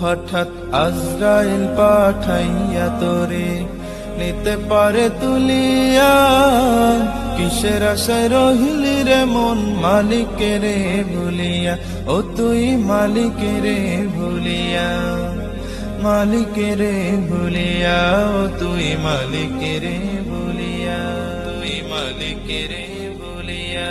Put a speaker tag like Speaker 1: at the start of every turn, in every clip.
Speaker 1: হঠাৎ আজরাইল পাঠাইয়া তোরে নিতে পারে তুলিয়া, কিসের আশায় রহিলি রে মন মালিকের ভুলিয়া? ও তুই মালিকের ভুলিয়া মালিকের ভুলিয়া, ও তুই মালিকের ভুলিয়া, তুই মালিকের ভুলিয়া।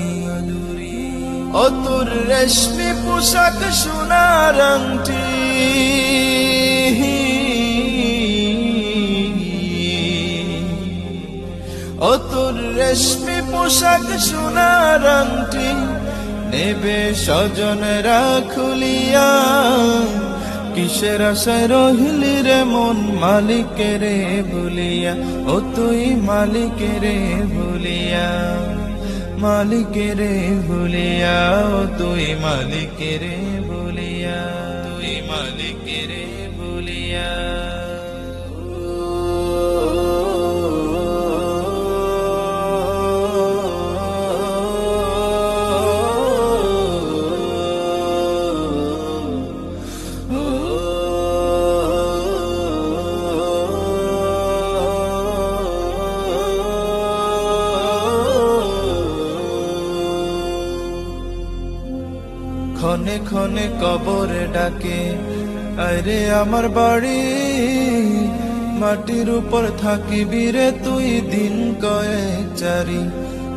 Speaker 1: ও তোর রেশমি পোশাক সোনার আংটি ও তোর রেশমি পোশাক সোনার আংটি নেবে স্বজনরা খুলিয়া। কিসের আশায় রহিলি রে মন মালিকের ভুলিয়া ও তুই মালিকের ভুলিয়া মালিকের ভুলিয়া তুই মালিকের ভুলিয়া তুই মালিকের ভুলিয়া ক্ষণে ক্ষণে কবরে ডাকে। আরে আমার বাড়ি, মাটির উপর থাকিবি রে তুই দিন কয়েক চারি।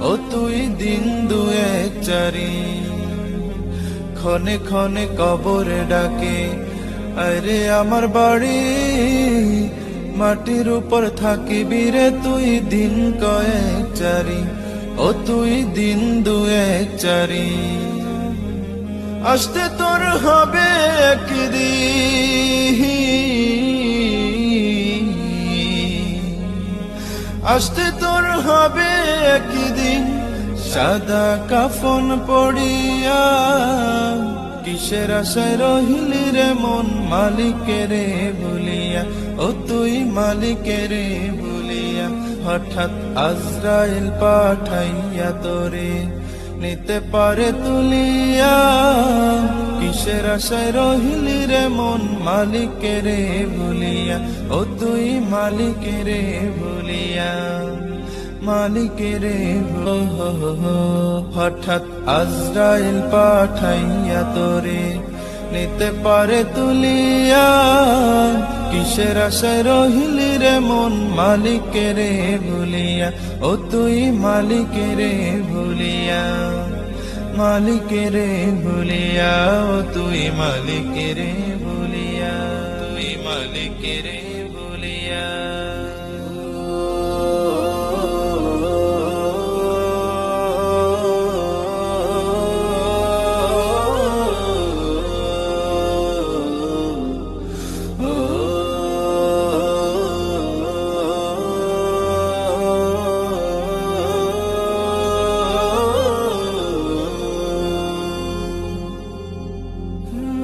Speaker 1: ও তুই দিন দুয়েক চারি। ক্ষণে ক্ষণে কবরে ডাকে। আরে আমার বাড়ি, মাটির উপর থাকিবি রে তুই দিন কয়েক চারি। ও তুই দিন দুয়েক চারি। আসতে তোর হবে একদিন। আসতে তোর হবে একদিন। সাদা কাফন পড়িয়া কিসের আশায় রহিলি রে মন? মালিকের ভুলিয়া ও তুই মালিকের ভুলিয়া হঠাৎ আজরাইল পাঠাইয়া তোরে নিতে পারে তুলিয়া, কিসের আশায় রহিলি রে মন মালিকের ভুলিয়া? ও তুই মালিকের ভুলিয়া, মালিকের হঠাৎ আজরাইল পাঠাইয়া তোরে নিতে পারে তুলিয়া, কিসের আশায় রহিলি রে মন মালিকের ভুলিয়া? ও তুই মালিকের ভুলিয়া মালিকের ভুলিয়া, ও তুই মালিকের ভুলিয়া, তুই মালিকের ভুলিয়া।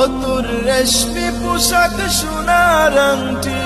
Speaker 1: ও তোর রেশমি পোশাক সোনার আংটি।